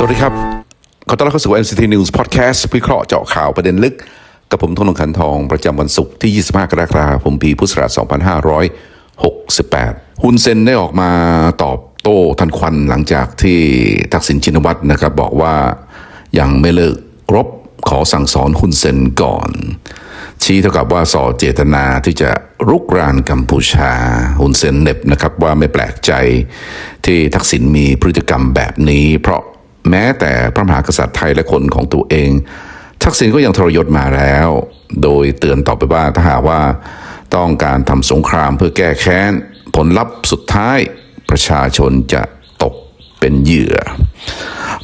สวัสดีครับ ขอต้อนรับเข้าสู่ NCT News Podcast วิเคราะห์เจาะข่าวประเด็นลึก กับผมธนงคันทองประจำวันศุกร์ที่ 25 กรกฎาคมปีพุทธศักราช 2568 ฮุนเซนได้ออกมาตอบโต้ทันควันหลังจากที่ทักษิณชินวัตรนะครับบอกว่ายังไม่เลิกรบขอสั่งสอนฮุนเซนก่อน ชี้เท่ากับว่าส่อเจตนาที่จะรุกรานกัมพูชาฮุนเซนเน็บนะครับว่าไม่แปลกใจที่ทักษิณมีพฤติกรรมแบบนี้ เพราะ แม้แต่พระมหากษัตริย์ไทยและคนของตัวเอง ทักษิณก็ยังทรยศมาแล้ว โดยเตือนต่อไปว่าถ้าหากว่าต้องการทำสงครามเพื่อแก้แค้น ผลลัพธ์สุดท้ายประชาชนจะตกเป็นเหยื่อ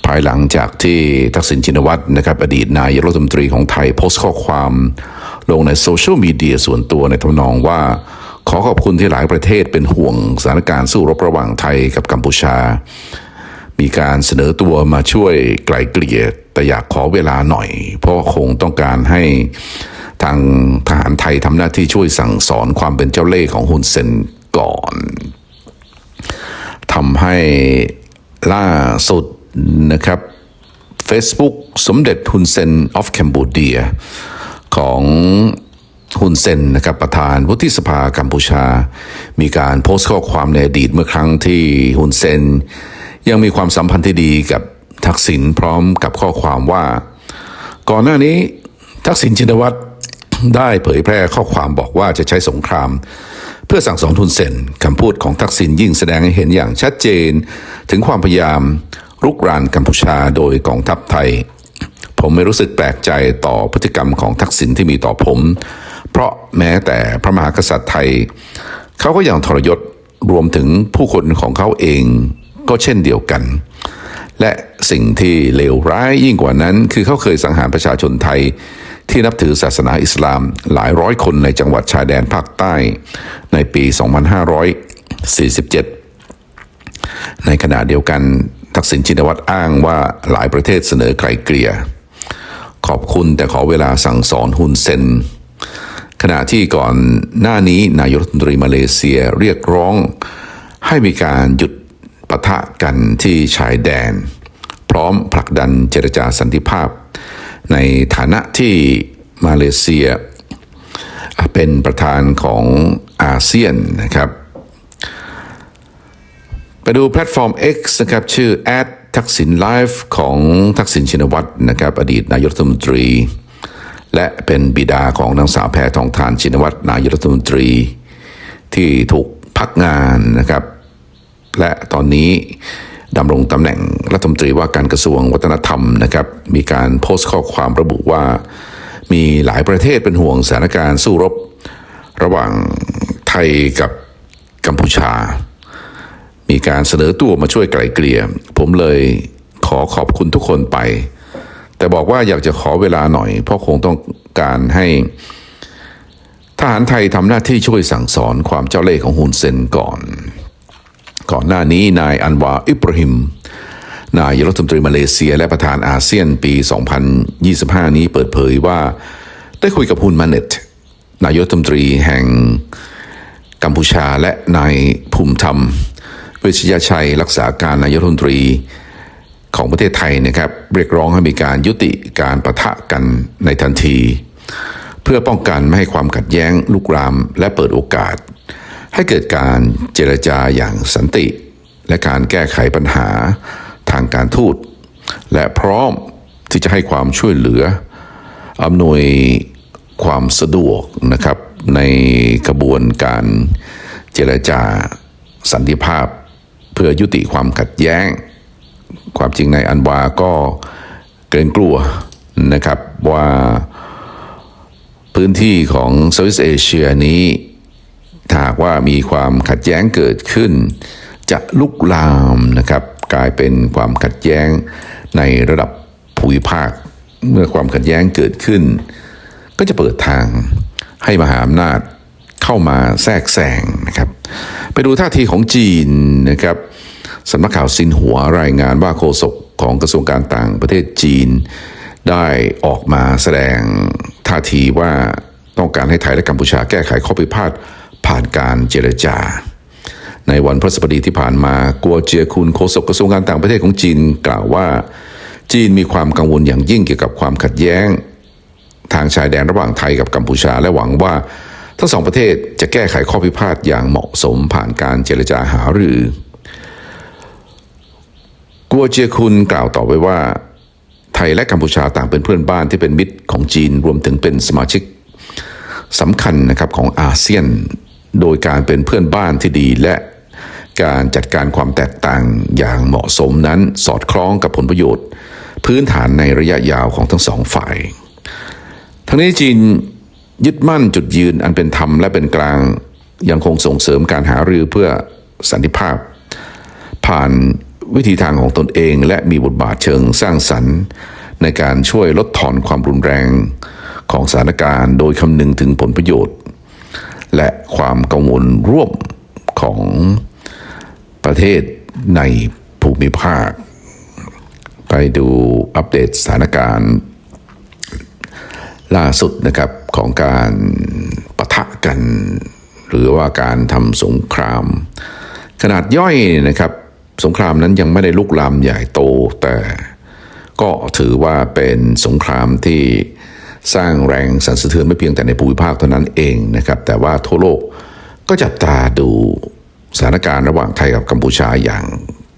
ภายหลังจากที่ทักษิณชินวัตรนะครับอดีตนายกรัฐมนตรีของไทยโพสต์ข้อความ ลงในโซเชียลมีเดียส่วนตัวในทำนองว่า ขอขอบคุณที่หลายประเทศเป็นห่วงสถานการณ์สู้รบระหว่างไทยกับกัมพูชา มีการเสนอตัวมาช่วยไกลเกลี่ยแต่อยากขอเวลาหน่อย เพราะคงต้องการให้ทางทหารไทยทำหน้าที่ช่วยสั่งสอนความเป็นเจ้าเล่ห์ของฮุนเซนก่อนทำให้ล่าสุดนะครับ Facebook สมเด็จฮุนเซนออฟแคนบูเดียของฮุนเซนนะครับประธานวุฒิสภากัมพูชา มีการโพสต์ข้อความในอดีตเมื่อครั้งที่ฮุนเซน ยังมีความสัมพันธ์ที่ดีกับทักษิณพร้อมกับข้อความว่า ก่อนหน้านี้ทักษิณชินวัตรได้เผยแพร่ข้อความบอกว่าจะใช้สงคราม เพื่อสั่งสอนทุนเซนคำพูดของทักษิณยิ่งแสดงให้เห็นอย่างชัดเจน ถึงความพยายามรุกรานกัมพูชาโดยกองทัพไทย ผมไม่รู้สึกแปลกใจต่อพฤติกรรมของทักษิณที่มีต่อผม เพราะแม้แต่พระมหากษัตริย์ไทย เขาก็ยังทรยศรวมถึงผู้คนของเขาเอง ก็เช่นเดียวกัน และสิ่งที่เลวร้ายยิ่งกว่านั้น คือเขาเคยสังหารประชาชนไทย ที่นับถือศาสนาอิสลามหลายร้อยคนในจังหวัดชายแดนภาคใต้ ในปี 2547 ในขณะเดียวกันทักษิณชินวัตรอ้างว่าหลายประเทศเสนอไกลเกลี่ย ขอบคุณแต่ขอเวลาสั่งสอนฮุนเซนขณะที่ก่อนหน้านี้นายกรัฐมนตรีมาเลเซียเรียกร้องให้มีการหยุด ปะทะกันที่ชายแดน พร้อมผลักดันเจรจาสันติภาพ ในฐานะที่มาเลเซีย เป็นประธานของอาเซียนนะครับ ไปดูแพลตฟอร์ม X นะครับ ชื่อ a d ทักษิณไลฟ์ของทักษิณชินวัตรนะครับ อดีตนายกรัฐมนตรี และเป็นบิดาของนางสาวแพทองทานชินวัตรนายกรัฐมนตรี ที่ถูกพักงานนะครับ และตอนนี้ดำรงตำแหน่งรัฐมนตรีว่าการกระทรวงวัฒนธรรมนะครับ มีการโพสต์ข้อความระบุว่า มีหลายประเทศเป็นห่วงสถานการณ์สู้รบ ระหว่างไทยกับกัมพูชา มีการเสนอตัวมาช่วยไกลเกลี่ย ผมเลยขอขอบคุณทุกคนไป แต่บอกว่าอยากจะขอเวลาหน่อย เพราะคงต้องการให้ทหารไทยทำหน้าที่ช่วยสั่งสอนความเจ้าเล่ห์ของฮุนเซนก่อน ก่อนหน้านี้นายอันวาอิบราฮิมนายกรัฐมนตรีมาเลเซียและประธานอาเซียนปี 2025 นี้เปิดเผยว่า ได้คุยกับฮุนมาเน็ตนายกรัฐมนตรีแห่งกัมพูชาและนายภูมิธรรม เวชยชัยรักษาการนายกรัฐมนตรีของประเทศไทยนะครับ เรียกร้องให้มีการยุติการประทะกันในทันที เพื่อป้องกันไม่ให้ความขัดแย้งลุกราม และเปิดโอกาส ให้เกิดการเจรจาอย่างสันติ และการแก้ไขปัญหาทางการทูต และพร้อมที่จะให้ความช่วยเหลืออำนวยความสะดวกนะครับในกระบวนการเจรจาสันติภาพ เพื่อยุติความขัดแย้ง ความจริงในอันวาก็เกรงกลัวนะครับว่าพื้นที่ของเซาท์อีสเอเชียนี้ ถ้าหากว่ามีความขัดแย้งเกิดขึ้น จะลุกลามนะครับ กลายเป็นความขัดแย้งในระดับภูมิภาค เมื่อความขัดแย้งเกิดขึ้น ก็จะเปิดทางให้มหาอำนาจเข้ามาแทรกแซงนะครับ ไปดูท่าทีของจีนนะครับสำนักข่าวซินหัวรายงานว่าโฆษกของกระทรวงการต่างประเทศจีน ได้ออกมาแสดงท่าทีว่าต้องการให้ไทยและกัมพูชาแก้ไขข้อพิพาท ผ่านการเจรจา ในวันพฤหัสบดีที่ผ่านมากัวเจียคุนโฆษกกระทรวงการต่างประเทศของจีนกล่าวว่า จีนมีความกังวลอย่างยิ่งเกี่ยวกับความขัดแย้ง ทางชายแดนระหว่างไทยกับกัมพูชาและหวังว่า ทั้งสองประเทศจะแก้ไขข้อพิพาทอย่างเหมาะสมผ่านการเจรจาหารือ กัวเจียคุนกล่าวต่อไปว่าไทยและกัมพูชาต่างเป็นเพื่อนบ้านที่เป็นมิตรของจีนรวมถึงเป็นสมาชิกสำคัญนะครับของอาเซียน โดยการเป็นเพื่อนบ้านที่ดีและการจัดการความแตกต่างอย่างเหมาะสมนั้นสอดคล้องกับผลประโยชน์ พื้นฐานในระยะยาวของทั้งสองฝ่าย ทั้งนี้จีนยึดมั่นจุดยืนอันเป็นธรรมและเป็นกลางยังคงส่งเสริมการหารือเพื่อสันติภาพ ผ่านวิธีทางของตนเองและมีบทบาทเชิงสร้างสรรค์ ในการช่วยลดทอนความรุนแรงของสถานการณ์ โดยคำนึงถึงผลประโยชน์ และความกังวลร่วมของประเทศในภูมิภาค ไปดูอัปเดตสถานการณ์ ล่าสุดนะครับของการปะทะกัน หรือว่าการทำสงคราม ขนาดย่อยนะครับ สงครามนั้นยังไม่ได้ลุกลามใหญ่โตแต่ก็ถือว่าเป็นสงครามที่ สร้างแรงสั่นสะเทือนไม่เพียงแต่ในภูมิภาคเท่านั้นเองนะครับแต่ว่าทั่วโลกก็จับตาดูสถานการณ์ระหว่างไทยกับกัมพูชาอย่าง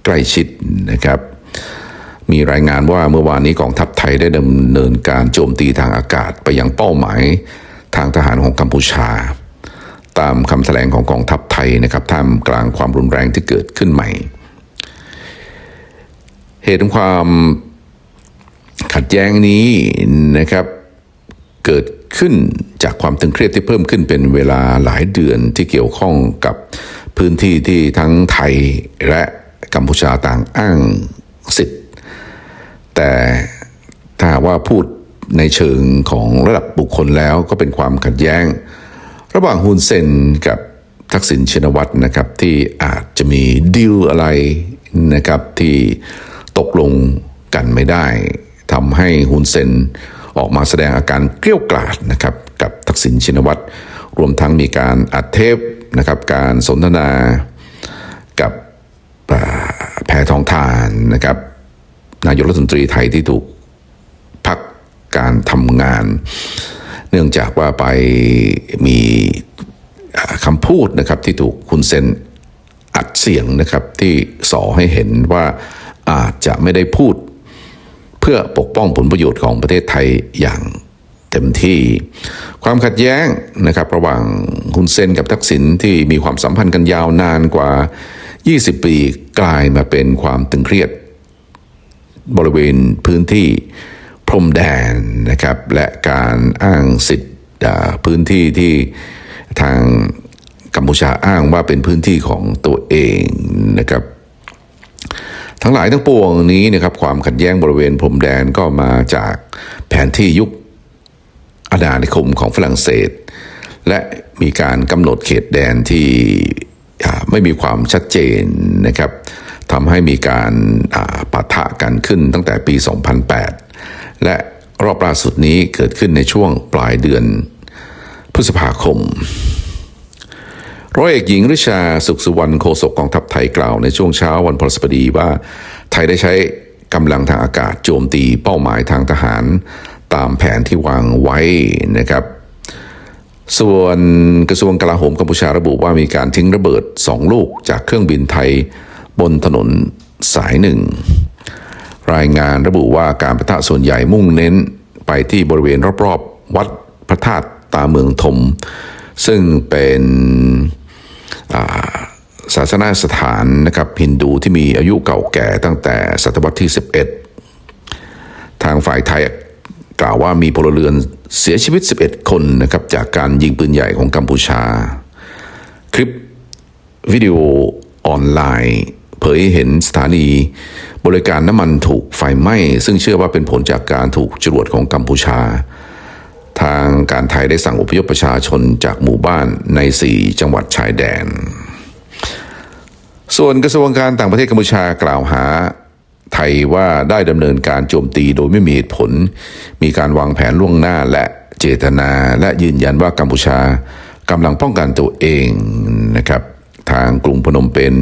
ใกล้ชิดนะครับ มีรายงานว่าเมื่อวานนี้กองทัพไทยได้ดำเนินการโจมตีทางอากาศไปยังเป้าหมายทางทหารของกัมพูชา ตามคำแถลงของกองทัพไทยนะครับท่ามกลางความรุนแรงที่เกิดขึ้นใหม่ เหตุของความขัดแย้งนี้นะครับ เกิดขึ้นจากความตึงเครียดที่เพิ่มขึ้นเป็นเวลาหลายเดือนที่เกี่ยวข้องกับพื้นที่ที่ทั้งไทยและกัมพูชาต่างอ้างสิทธิ์ แต่ถ้าว่าพูดในเชิงของระดับบุคคลแล้วก็เป็นความขัดแย้ง ระหว่างฮุนเซนกับทักษิณชินวัตรนะครับที่อาจจะมีดีลอะไรนะครับที่ตกลงกันไม่ได้ทำให้ฮุนเซน ออกมาแสดงอาการเกลี้ยวกล่อดนะครับกับทักษิณชินวัตรรวมทั้งมีการอัดเทปนะครับการสนทนากับแพทองทานนะครับนายกรัฐมนตรีไทยที่ถูกพักการทำงาน เนื่องจากว่าไปมีคำพูดนะครับที่ถูกคุณเซนอัดเสียงนะครับที่สอให้เห็นว่าอาจจะไม่ได้พูด พื่อปกป้องผลประโยชน์ของประเทศไทยอย่างเต็มที่ ความขัดแย้งนะครับระหว่างฮุนเซนกับทักษิณที่มีความสัมพันธ์กันยาวนานกว่า 20 ปีกลายมาเป็นความตึงเครียด บริเวณพื้นที่พรมแดนนะครับและการอ้างสิทธิ์พื้นที่ที่ทางกัมพูชาอ้างว่าเป็นพื้นที่ของตัวเองนะครับ ทั้งหลายทั้งปวงนี้นะครับความขัดแย้งบริเวณพรมแดนก็มาจากแผนที่ยุคอาณานิคมของฝรั่งเศส และมีการกำหนดเขตแดนที่ไม่มีความชัดเจนนะครับทำให้มีการปะทะกันขึ้นตั้งแต่ปี 2008 และรอบล่าสุดนี้เกิดขึ้นในช่วงปลายเดือนพฤษภาคม ร้อยเอกหญิงริชาสุขสุวรรณโฆษกกองทัพไทยกล่าวในช่วงเช้าวันพฤหัสบดีว่า ไทยได้ใช้กำลังทางอากาศโจมตีเป้าหมายทางทหาร ตามแผนที่วางไว้นะครับ ส่วนกระทรวงกลาโหมกัมพูชาระบุว่ามีการทิ้งระเบิดสองลูกจากเครื่องบินไทยบนถนนสายหนึ่ง รายงานระบุว่าการประทะส่วนใหญ่มุ่งเน้นไปที่บริเวณรอบๆ วัดพระธาตุตาเมืองธมซึ่งเป็น ศาสนาสถานนะครับฮินดูที่มีอายุเก่าแก่ตั้งแต่ศตวรรษที่ 11 ทางฝ่ายไทยกล่าวว่ามีพลเรือนเสียชีวิต 11 คนนะครับจากการยิงปืนใหญ่ของกัมพูชา คลิปวิดีโอออนไลน์ เผยเห็นสถานีบริการน้ำมันถูกไฟไหม้ ซึ่งเชื่อว่าเป็นผลจากการถูกจรวดของกัมพูชา ทางการไทยได้สั่งอพยพประชาชนจากหมู่บ้านใน 4 จังหวัดชายแดน ส่วนกระทรวงการต่างประเทศกัมพูชากล่าวหาไทยว่าได้ดำเนินการโจมตีโดยไม่มีเหตุผล มีการวางแผนล่วงหน้าและเจตนาและยืนยันว่ากัมพูชากำลังป้องกันตัวเองนะครับ ทางกรุงพนมเปญ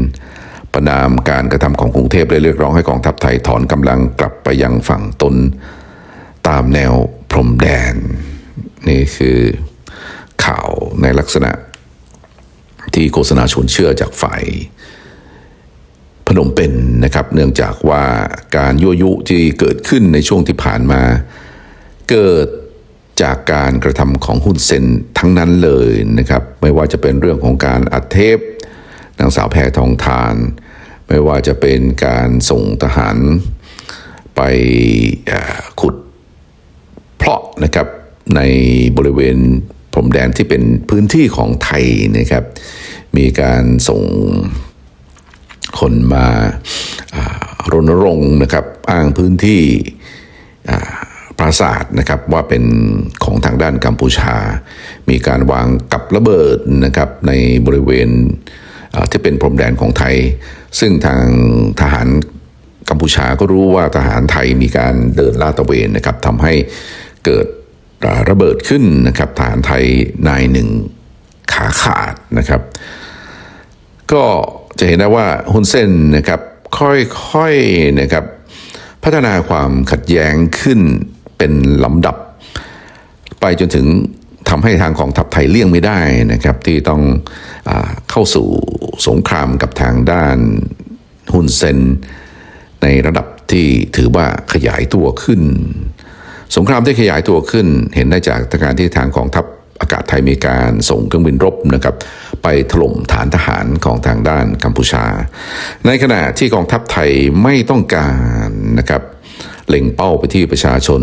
ประนามการกระทำของกรุงเทพและเรียกร้องให้กองทัพไทยถอนกำลังกลับไปยังฝั่งตนตามแนวพรมแดน นี่คือข่าวในลักษณะที่โฆษณาชวนเชื่อจากฝ่ายพนมเปญนนะครับ เนื่องจากว่าการยั่วยุที่เกิดขึ้นในช่วงที่ผ่านมา เกิดจากการกระทำของหุ้นเซนทั้งนั้นเลยนะครับ ไม่ว่าจะเป็นเรื่องของการอัดเทปนางสาวแพรทองทาน ไม่ว่าจะเป็นการส่งทหารไปขุดเพราะนะครับ ในบริเวณพรมแดนที่เป็นพื้นที่ของไทยนะครับ มีการส่งคนมารณรงค์นะครับอ้างพื้นที่อ่าปราสาทนะครับว่าเป็นของทางด้านกัมพูชา มีการวางกับระเบิดนะครับในบริเวณที่เป็นพรมแดนของไทย ซึ่งทางทหารกัมพูชาก็รู้ว่าทหารไทยมีการเดินลาดตระเวนนะครับทำให้เกิด ระเบิดขึ้นนะครับทหารไทยนายหนึ่งขาขาดนะครับ ก็จะเห็นได้ว่าฮุนเซนนะครับค่อยๆนะครับพัฒนาความขัดแย้งขึ้นเป็นลำดับ ไปจนถึงทำให้ทางของทัพไทยเลี่ยงไม่ได้นะครับ ที่ต้องอเข้าสู่สงครามกับทางด้านฮุนเซนในระดับที่ถือว่าขยายตัวขึ้น สงครามที่ขยายตัวขึ้น เห็นได้จากการที่ทางกองทัพอากาศไทยมีการส่งเครื่องบินรบนะครับไปถล่มฐานทหารของทางด้านกัมพูชา ในขณะที่กองทัพไทยไม่ต้องการนะครับเล็งเป้าไปที่ประชาชน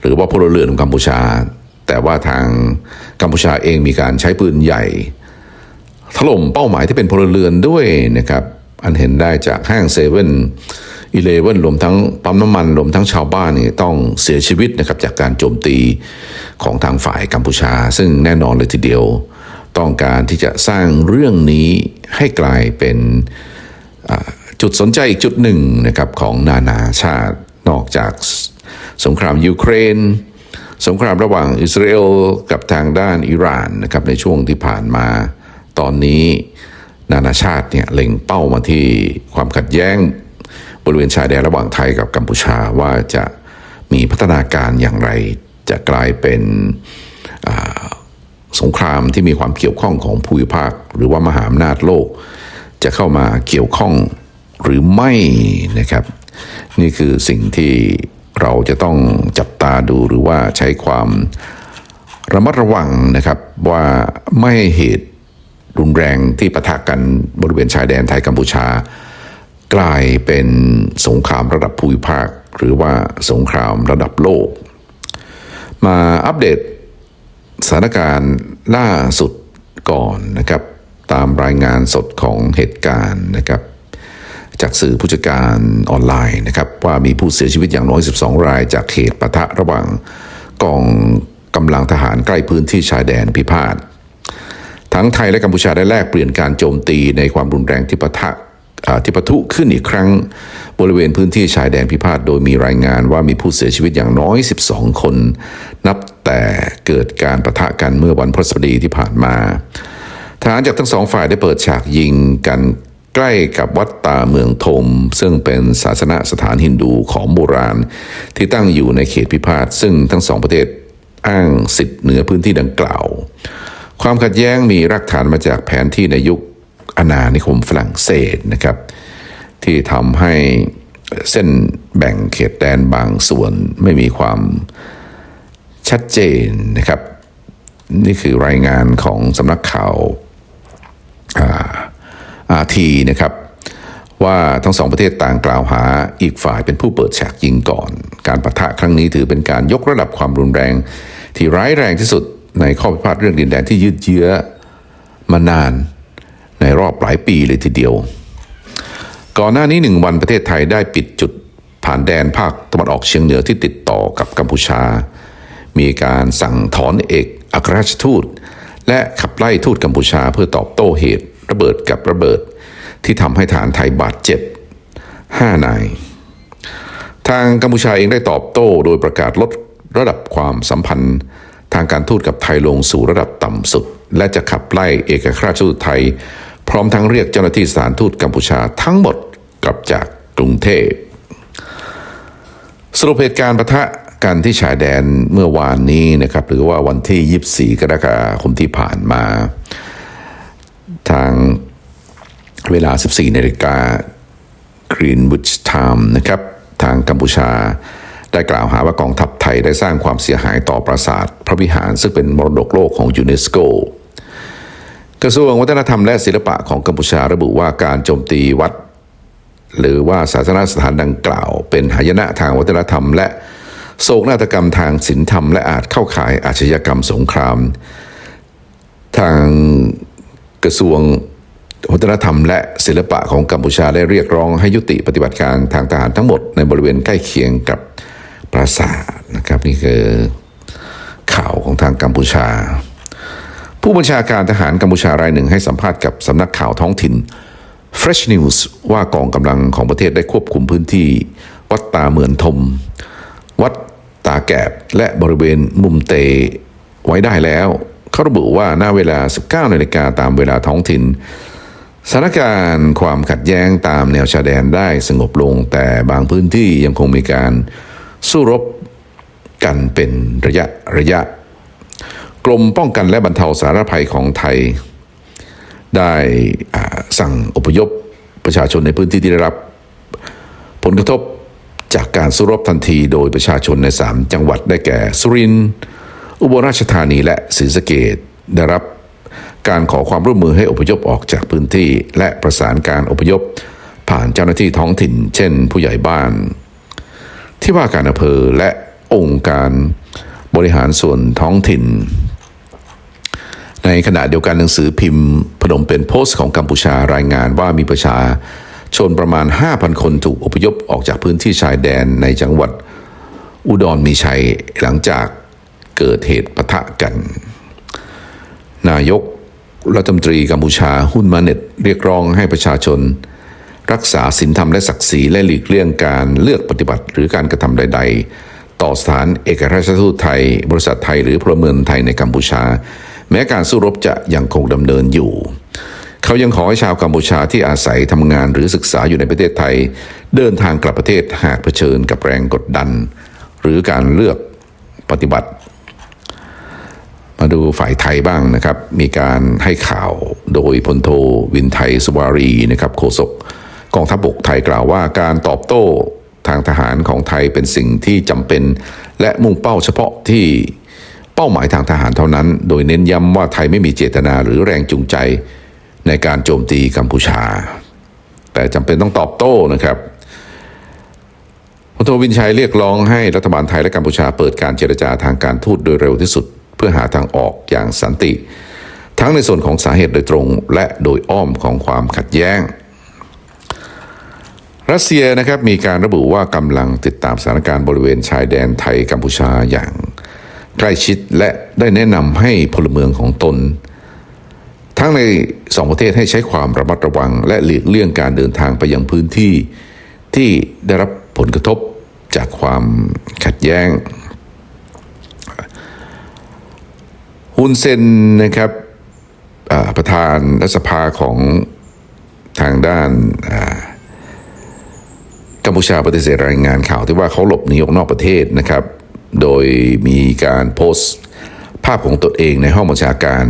หรือว่าพลเรือนของกัมพูชา แต่ว่าทางกัมพูชาเองมีการใช้ปืนใหญ่ ถล่มเป้าหมายที่เป็นพลเรือนด้วยนะครับอันเห็นได้จากห้างเซเว่น อีเลเว่นรวมทั้งปั๊มน้ำมันรวมทั้งชาวบ้านนี่ต้องเสียชีวิตนะครับจากการโจมตีของทางฝ่ายกัมพูชา ซึ่งแน่นอนเลยทีเดียว ต้องการที่จะสร้างเรื่องนี้ให้กลายเป็นจุดสนใจอีกจุดหนึ่งนะครับของนานาชาตินอกจากสงครามยูเครน สงครามระหว่างอิสราเอลกับทางด้านอิหร่านนะครับในช่วงที่ผ่านมาตอนนี้นานาชาติเนี่ยเล็งเป้ามาที่ความขัดแย้ง บริเวณชายแดนระหว่างไทยกับกัมพูชาว่าจะมีพัฒนาการอย่างไร จะกลายเป็นสงครามที่มีความเกี่ยวข้องของภูมิภาค หรือว่ามหาอำนาจโลก จะเข้ามาเกี่ยวข้องหรือไม่นะครับ นี่คือสิ่งที่เราจะต้องจับตาดูหรือว่าใช้ความระมัดระวังนะครับว่าไม่เหตุรุนแรงที่ปะทะกันบริเวณชายแดนไทยกัมพูชา กลายเป็นสงครามระดับภูมิภาค หรือว่าสงครามระดับโลก มาอัปเดตสถานการณ์ล่าสุดก่อนนะครับ ตามรายงานสดของเหตุการณ์นะครับ จากสื่อผู้จัดการออนไลน์นะครับ ว่ามีผู้เสียชีวิตอย่างน้อย 12 ราย จากเหตุปะทะระหว่างกองกำลังทหารใกล้พื้นที่ชายแดนพิพาททั้งไทยและกัมพูชาได้แลกเปลี่ยนการโจมตีในความรุนแรงที่ปะทะ ที่ปะทุขึ้นอีกครั้ง บริเวณพื้นที่ชายแดนพิพาทโดยมีรายงานว่ามีผู้เสียชีวิตอย่างน้อย 12 คน นับแต่เกิดการปะทะกันเมื่อวันพฤหัสบดีที่ผ่านมาทหารจากทั้งสองฝ่ายได้เปิดฉากยิงกันใกล้กับวัดตาเมืองทม ซึ่งเป็นศาสนสถานฮินดูของโบราณ ที่ตั้งอยู่ในเขตพิพาทซึ่งทั้งสองประเทศอ้างสิทธิ์เหนือพื้นที่ดังกล่าว ความขัดแย้งมีรากฐานมาจากแผนที่ในยุค อาณานิคมฝรั่งเศสนะครับ ที่ทำให้เส้นแบ่งเขตแดนบางส่วนไม่มีความชัดเจนนะครับ นี่คือรายงานของสำนักข่าวอาทีนะครับ ว่าทั้งสองประเทศต่างกล่าวหาอีกฝ่ายเป็นผู้เปิดฉากยิงก่อน การปะทะครั้งนี้ถือเป็นการยกระดับความรุนแรง ที่ร้ายแรงที่สุดในข้อพิพาทเรื่องดินแดนที่ยืดเยื้อมานาน ในรอบหลายปีเลยทีเดียว ก่อนหน้านี้หนึ่งวันประเทศไทยได้ปิดจุดผ่านแดนภาคตะวันออกเฉียงเหนือที่ติดต่อกับกัมพูชา มีการสั่งถอนเอกอัครราชทูต และขับไล่ทูตกัมพูชาเพื่อตอบโต้เหตุระเบิดกับระเบิด ที่ทำให้ฐานไทยบาดเจ็บ5นาย ทางกัมพูชาเองได้ตอบโต้โดยประกาศลดระดับความสัมพันธ์ ทางการทูตกับไทยลงสู่ระดับต่ำสุด และจะขับไล่เอกอัครราชทูตไทย พร้อมทั้งเรียกเจ้าหน้าที่สถานทูตกัมพูชาทั้งหมดกลับจากกรุงเทพสรุปเหตุการณ์ปะทะกันที่ชายแดนเมื่อวานนี้นะครับหรือว่าวันที่ 24 กรกฎาคมที่ผ่านมา ทางเวลา 14นาฬิกา Greenwich Time นะครับทางกัมพูชาได้กล่าวหาว่ากองทัพไทยได้สร้างความเสียหายต่อปราสาท พระวิหารซึ่งเป็นมรดกโลกของยูเนสโก กระทรวงวัฒนธรรมและศิลปะของกัมพูชาระบุว่าการโจมตีวัด หรือว่าศาสนสถานดังกล่าว เป็นหายนะทางวัฒนธรรม และโศกนาฏกรรมทางศิลธรรม และอาจเข้าข่ายอาชญากรรมสงคราม ทางกระทรวงวัฒนธรรมและศิลปะของกัมพูชาได้เรียกร้องให้ยุติปฏิบัติการทางทหารทั้งหมดในบริเวณใกล้เคียงกับปราสาทนะครับนี่คือข่าวของทางกัมพูชา ผู้บัญชาการทหารกัมพูชารายหนึ่งให้สัมภาษณ์กับสำนักข่าวท้องถิ่น Fresh News ว่ากองกำลังของประเทศได้ควบคุมพื้นที่ วัดตาเหมือนทม วัดตาแกบและบริเวณมุมเตไว้ได้แล้ว เขาระบุว่าหน้าเวลา 19นาฬิกาตามเวลาท้องถิ่นสถานการณ์ความขัดแย้งตามแนวชายแดนได้สงบลง แต่บางพื้นที่ยังคงมีการสู้รบกันเป็นระยะระยะ กรมป้องกันและบรรเทาสาธารณภัยของไทย ได้สั่งอพยพประชาชนในพื้นที่ที่ได้รับ ผลกระทบจากการสู้รบทันทีโดยประชาชนใน 3 จังหวัดได้แก่ สุรินทร์อุบลราชธานีและศรีสะเกดได้รับการขอความร่วมมือให้อพยพออกจากพื้นที่ และประสานการอพยพ ผ่านเจ้าหน้าที่ท้องถิ่น เช่น ผู้ใหญ่บ้าน ที่ว่าการอำเภอและองค์การบริหารส่วนท้องถิ่น ในขณะเดียวกันหนังสือพิมพ์พนมเป็นโพสต์ของกัมพูชารายงานว่ามีประชาชนประมาณ 5,000 คนถูกอพยพออกจากพื้นที่ชายแดนในจังหวัดอุดรมีชัยหลังจากเกิดเหตุปะทะกัน นายกรัฐมนตรีกัมพูชาฮุนมาเน็ตเรียกร้องให้ประชาชน รักษาศีลธรรมและศักดิ์ศรีและหลีกเลี่ยงการเลือกปฏิบัติหรือการกระทำใด ๆ ต่อสถานเอกราชทูตไทย บริษัทไทยหรือพลเมืองไทยในกัมพูชา แม้การสู้รบจะยังคงดำเนินอยู่ เขายังขอให้ชาวกัมพูชาที่อาศัยทำงานหรือศึกษาอยู่ในประเทศไทย เดินทางกลับประเทศหากเผชิญกับแรงกดดัน หรือการเลือกปฏิบัติ มาดูฝ่ายไทยบ้างนะครับ มีการให้ข่าวโดยพลโทวินไทยสวารีนะครับโฆษกกองทัพบกไทยกล่าวว่าการตอบโต้ทางทหารของไทยเป็นสิ่งที่จำเป็น และมุ่งเป้าเฉพาะที่ ป้าหมายทางทหารเท่านั้น โดยเน้นย้ำว่าไทยไม่มีเจตนาหรือแรงจูงใจในการโจมตีกัมพูชา แต่จำเป็นต้องตอบโต้นะครับพลโทวินชัยเรียกร้องให้รัฐบาลไทยและกัมพูชาเปิดการเจรจาทางการทูตโดยเร็วที่สุด เพื่อหาทางออกอย่างสันติ ทั้งในส่วนของสาเหตุโดยตรง และโดยอ้อมของความขัดแย้ง รัสเซียนะครับมีการระบุว่ากำลังติดตามสถานการณ์บริเวณชายแดนไทยกัมพูชาอย่าง ใกล้ชิดและได้แนะนำให้พลเมืองของตน ทั้งในสองประเทศให้ใช้ความระมัดระวัง และหลีกเลี่ยงการเดินทางไปยังพื้นที่ ที่ได้รับผลกระทบจากความขัดแย้งฮุนเซนนะครับประธานรัฐสภาของทางด้านกัมพูชาปฏิเสธรายงานข่าวที่ว่าเขาหลบหนีออกนอกประเทศนะครับ โดยมีการโพสต์ภาพของตนเองในห้องบัญชาการ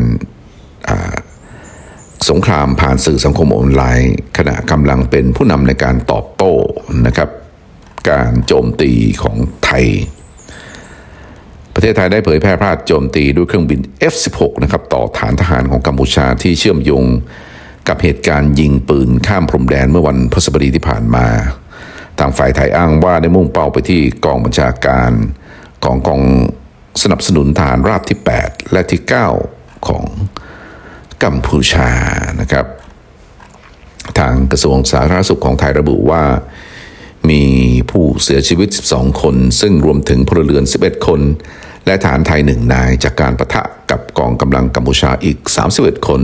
สงครามผ่านสื่อสังคมออนไลน์ ขณะกำลังเป็นผู้นำในการตอบโต้นะครับ การโจมตีของไทย ประเทศไทยได้เผยแพร่ภาพโจมตีด้วยเครื่องบิน F16 นะครับต่อฐานทหารของกัมพูชาที่เชื่อมโยงกับเหตุการณ์ยิงปืนข้ามพรมแดนเมื่อวันพฤหัสบดีที่ผ่านมา ทางฝ่ายไทยอ้างว่าได้มุ่งเป้าไปที่กองบัญชาการ ของกองสนับสนุนทหารราบที่ 8 และที่ 9 ของกัมพูชานะครับ ทางกระทรวงสาธารณสุขของไทยระบุว่ามีผู้เสียชีวิต 12 คน ซึ่งรวมถึงพลเรือน 11 คน และฐานไทยหนึ่งนายจากการประทะกับกองกำลังกัมพูชาอีก 31 คน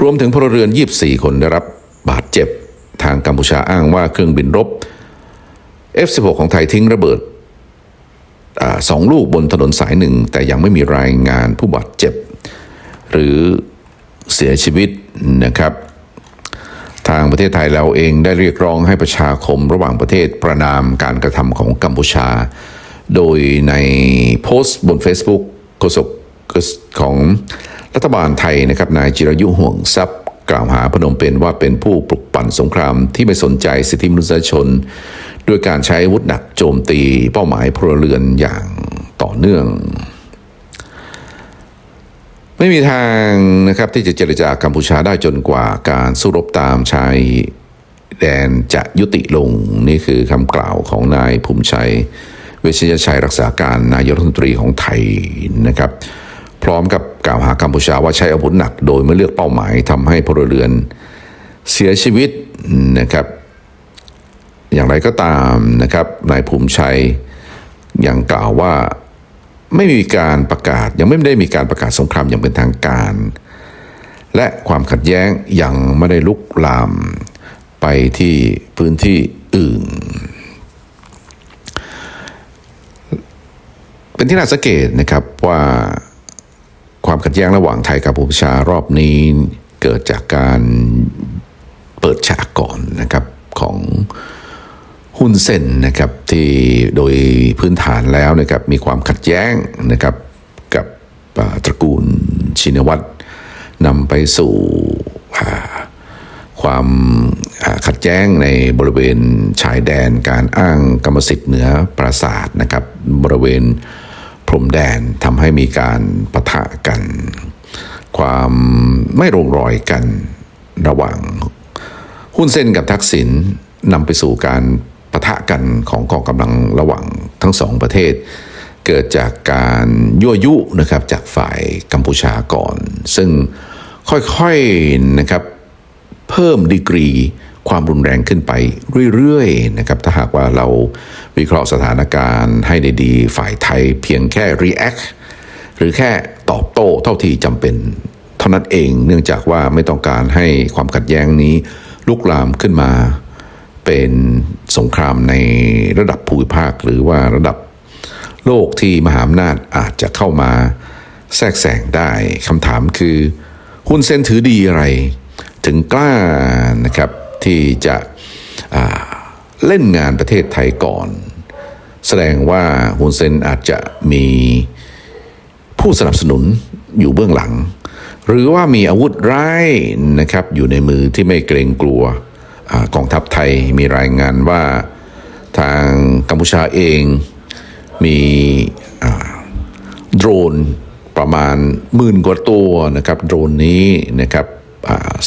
รวมถึงพลเรือน 24 คนได้รับบาดเจ็บ ทางกัมพูชาอ้างว่าเครื่องบินรบ F16 ของไทยทิ้งระเบิด สองลูกบนถนนสายหนึ่ง แต่ยังไม่มีรายงานผู้บาดเจ็บ หรือเสียชีวิตนะครับ ทางประเทศไทยเราเองได้เรียกร้องให้ประชาคมระหว่างประเทศประนามการกระทำของกัมพูชา โดยในโพสต์บน Facebook โฆษกของรัฐบาลไทยนะครับนายจิรายุห่วงทรัพย์กล่าวหาพนมเปญว่าเป็นผู้ปลุกปั่นสงครามที่ไม่สนใจสิทธิมนุษยชน ด้วยการใช้อาวุธหนักโจมตีเป้าหมายพลเรือนอย่างต่อเนื่อง ไม่มีทางนะครับที่จะเจรจากัมพูชาได้จนกว่าการสู้รบตามชายแดนจะยุติลง นี่คือคำกล่าวของนายภูมิชัย เวชยชัยรักษาการนายรัฐมนตรีของไทยนะครับ พร้อมกับกล่าวหากัมพูชาว่าใช้อาวุธหนัก โดยไม่เลือกเป้าหมายทำให้พลเรือนเสียชีวิตนะครับ อย่างไรก็ตามนะครับนายภูมิชัยยังกล่าวว่าไม่มีการประกาศยังไม่ได้มีการประกาศสงครามอย่างเป็นทางการ และความขัดแย้งยังไม่ได้ลุกลามไปที่พื้นที่อื่น เป็นที่น่าสังเกตนะครับว่าความขัดแย้งระหว่างไทยกับกัมพูชารอบนี้เกิดจากการเปิดฉากก่อนนะครับของ ฮุนเซนนะครับที่โดยพื้นฐานแล้วนะครับมีความขัดแย้งนะครับกับตระกูลชินวัตรนำไปสู่ความขัดแย้งในบริเวณชายแดนการอ้างกรรมสิทธิ์เหนือปราสาทนะครับบริเวณพรมแดนทำให้มีการปะทะกัน ความไม่ลงรอยกันระหว่างหุ้นเส้นกับทักษิณนำไปสู่การ ทะกันของกองกำลังระหว่างทั้งสองประเทศ เกิดจากการยั่วยุนะครับจากฝ่ายกัมพูชาก่อน ซึ่งค่อยๆนะครับเพิ่มดีกรีความรุนแรงขึ้นไปเรื่อยๆนะครับถ้าหากว่าเราวิเคราะห์สถานการณ์ให้ได้ดีฝ่ายไทยเพียงแค่ react หรือแค่ตอบโต้เท่าที่จำเป็นเท่านั้นเองเนื่องจากว่าไม่ต้องการให้ความขัดแย้งนี้ลุกลามขึ้นมาเป็น สงครามในระดับภูมิภาคหรือว่าระดับโลกที่มหาอำนาจอาจจะเข้ามาแทรกแซงได้คำถามคือหุ้นเซนถือดีอะไร ถึงกล้านะครับที่จะเล่นงานประเทศไทยก่อน แสดงว่าฮุนเซนอาจจะมีผู้สนับสนุนอยู่เบื้องหลัง หรือว่ามีอาวุธร้ายนะครับอยู่ในมือที่ไม่เกรงกลัว กองทัพไทยมีรายงานว่าทางกัมพูชาเองมีโดรนประมาณหมื่นกว่าตัวนะครับโดรนนี้นะครับ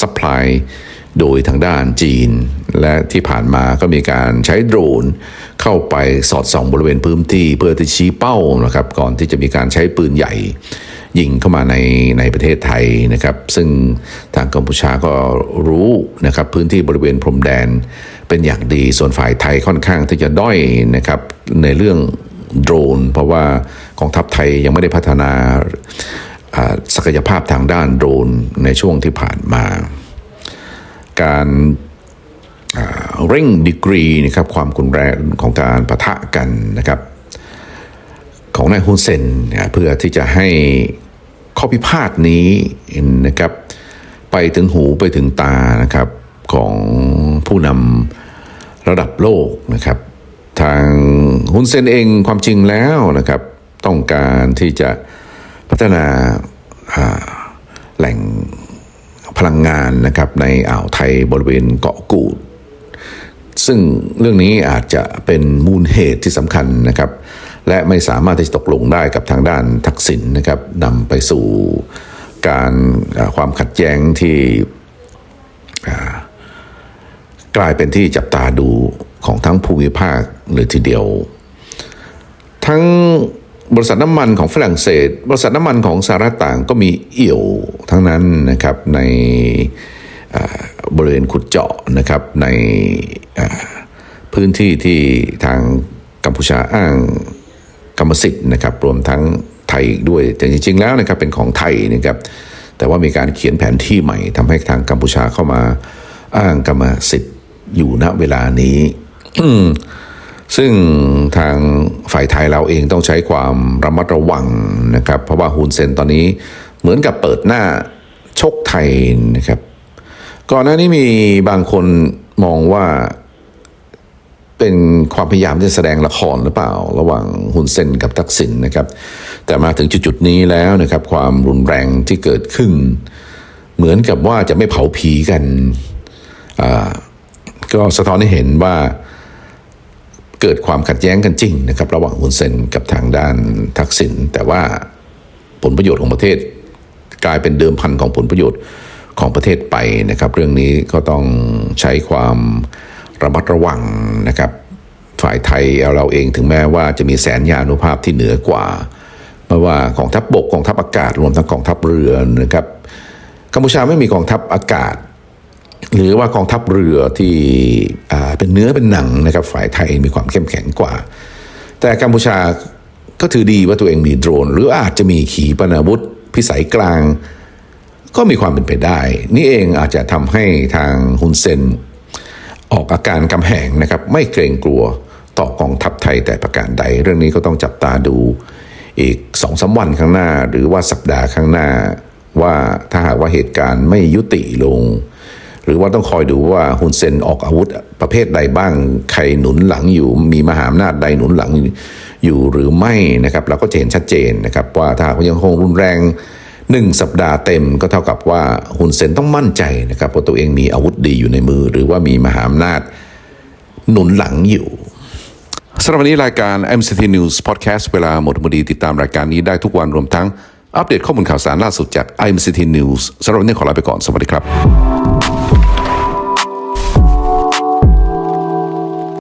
ซัพพลายโดยทางด้านจีน และที่ผ่านมาก็มีการใช้โดรนเข้าไปสอดส่องบริเวณพื้นที่เพื่อที่ชี้เป้านะครับ ก่อนที่จะมีการใช้ปืนใหญ่ ยิงเข้ามาในในประเทศไทยนะครับ ซึ่งทางกัมพูชาก็รู้นะครับพื้นที่บริเวณพรมแดนเป็นอย่างดีส่วนฝ่ายไทยค่อนข้างที่จะด้อยนะครับในเรื่องโดรน เพราะว่ากองทัพไทยยังไม่ได้พัฒนาศักยภาพทางด้านโดรนในช่วงที่ผ่านมา การเร่งดีกรีนะครับความรุนแรงของการปะทะกันนะครับ ของนายฮุนเซนเพื่อที่จะให้ข้อพิพาทนี้นะครับไปถึงหูไปถึงตานะครับของผู้นำระดับโลกนะครับ ทางฮุนเซนเองความจริงแล้วนะครับ ต้องการที่จะพัฒนาาแหล่งพลังงานนะครับในอ่าวไทยบริเวณเกาะกูด ซึ่งเรื่องนี้อาจจะเป็นมูลเหตุที่สำคัญนะครับ และไม่สามารถที่จะตกลงได้กับทางด้านทักษิณนะครับนำไปสู่การความขัดแย้งที่กลายเป็นที่จับตาดูของทั้งภูมิภาคเลยทีเดียว ทั้งบริษัทน้ำมันของฝรั่งเศส บริษัทน้ำมันของสหรัฐต่างก็มีเอี่ยวทั้งนั้นนะครับในบริเวณขุดเจาะนะครับในพื้นที่ที่ทางกัมพูชาอ้าง กรรมสิทธิ์นะครับรวมทั้งไทยอีกด้วย แต่จริง ๆ แล้วนะครับเป็นของไทยนะครับแต่ว่ามีการเขียนแผนที่ใหม่ทำให้ทางกัมพูชาเข้ามาอ้างกรรมสิทธิ์อยู่ณเวลานี้ซึ่งทางฝ่ายไทยเราเองต้องใช้ความระมัดระวังนะครับ เพราะว่าฮุนเซนตอนนี้เหมือนกับเปิดหน้าชกไทยนะครับ ก่อนหน้านี้มีบางคนมองว่า เป็นความพยายามที่จะแสดงละครหรือเปล่า ระหว่างฮุนเซนกับทักษิณนะครับ แต่มาถึงจุดๆนี้แล้วนะครับ ความรุนแรงที่เกิดขึ้น เหมือนกับว่าจะไม่เผาผีกันอ่าก็สะท้อนให้เห็นว่าเกิดความขัดแย้งกันจริงนะครับ ระหว่างฮุนเซนกับทางด้านทักษิณแต่ว่าผลประโยชน์ของประเทศ กลายเป็นเดิมพันของผลประโยชน์ของประเทศไปนะครับ เรื่องนี้ก็ต้องใช้ความ ระมัดระวังนะครับ ฝ่ายไทยเราเองถึงแม้ว่าจะมีแสนยานุภาพที่เหนือกว่าไม่ว่ากองทัพบบกกองทัพอากาศรวมทั้งกองทัพเรือนะครับกัมพูชาไม่มีกองทัพอากาศ หรือว่ากองทัพเรือที่เป็นเนื้อเป็นหนังนะครับ ฝ่ายไทยมีความเข้มแข็งกว่า แต่กัมพูชาก็ถือดีว่าตัวเองมีโดรน หรืออาจจะมีขีปนาวุธ พิสัยกลาง ก็มีความเป็นไปได้ นี่เองอาจจะทำให้ทางฮุนเซน ออกอาการกำแหงนะครับไม่เกรงกลัวต่อกองทัพไทยแต่ประการใด เรื่องนี้ก็ต้องจับตาดูอีกสองสาวันข้างหน้า หรือว่าสัปดาห์ข้างหน้า ว่าถ้าหากว่าเหตุการณ์ไม่ยุติลง หรือว่าต้องคอยดูว่าฮุนเซนออกอาวุธประเภทใดบ้าง ใครหนุนหลังอยู่ มีมหาอำนาจใดหนุนหลังอยู่หรือไม่นะครับ เราก็จะเห็นชัดเจนนะครับว่าถ้าหากว่ายังคงรุนแรง หนึ่งสัปดาห์เต็มก็เท่ากับว่าฮุนเซนต้องมั่นใจนะครับว่าตัวเองมีอาวุธดีอยู่ในมือ หรือว่ามีมหาอำนาจหนุนหลังอยู่สำหรับวันนี้รายการ MCT News Podcast เวลาหมดพอดีติดตามรายการนี้ได้ทุกวันรวมทั้งอัปเดตข้อมูลข่าวสารล่าสุดจาก MCT News สำหรับวันนี้ขอลาไปก่อน สวัสดีครับ